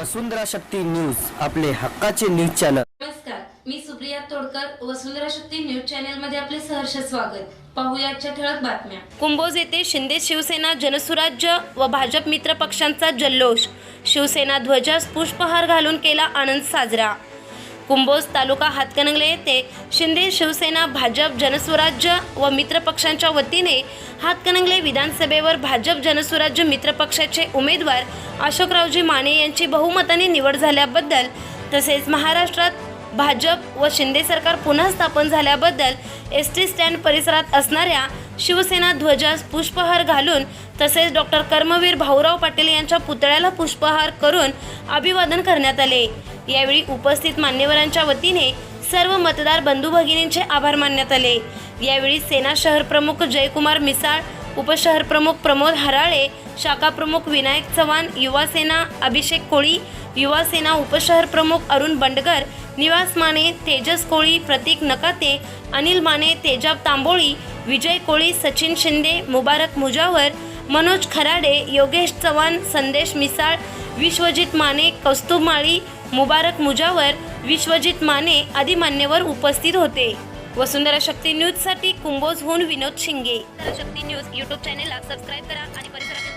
वसुंधरा Shakti news आपले हक्काचे news channel. नमस्कार मी सुप्रिया तोडकर वसुंधरा शक्ती न्यूज चॅनलमध्ये आपले सहर्ष स्वागत. पाहूया ठळक बातम्या. कुंभोज येथे शिंदे शिवसेना जनसुराज्य व भाजप मित्र पक्षांचा जल्लोष. शिवसेना ध्वजास पुष्पहार घालून केला आनंद साजरा. कुंभोज तालुका हातकणंगले येथे शिंदे शिवसेना भाजप जनस्वराज्य व मित्रपक्षांच्या वतीने हातकणंगले विधानसभेवर भाजप जनस्वराज्य मित्रपक्षाचे उमेदवार अशोकरावजी माने यांची बहुमताने निवड झाल्याबद्दल तसेच महाराष्ट्रात भाजप व शिंदे सरकार पुन्हा स्थापन झाल्याबद्दल एस टी स्टँड परिसरात असणाऱ्या शिवसेना ध्वजास पुष्पहार घालून तसेच डॉक्टर कर्मवीर भाऊराव पाटील यांच्या पुतळ्याला पुष्पहार करून अभिवादन करण्यात आले. यावेळी उपस्थित मान्यवरांच्या वतीने सर्व मतदार बंधू भगिनींचे आभार मानण्यात आले. यावेळी सेना शहर प्रमुख जयकुमार मिसाळ उपशहर प्रमुख प्रमोद हराळे शाखा प्रमुख विनायक चव्हाण युवा सेना अभिषेक कोळी युवा सेना उपशहर प्रमुख अरुण बंडगर निवास माने तेजस कोळी प्रतीक नकाते अनिल माने तेजाब तांबोळी विजय कोळी सचिन शिंदे मुबारक मुजावर मनोज खराडे योगेश चव्हाण संदेश मिसाळ विश्वजित माने कौस्तुभ माळी मुबारक मुजावर विश्वजित माने आदी मान्यवर उपस्थित होते. वसुंधरा शक्ती न्यूजसाठी कुंभोजहून विनोद शिंगे. शक्ती न्यूज यूट्यूब चॅनेलला सबस्क्राईब करा आणि परिसरात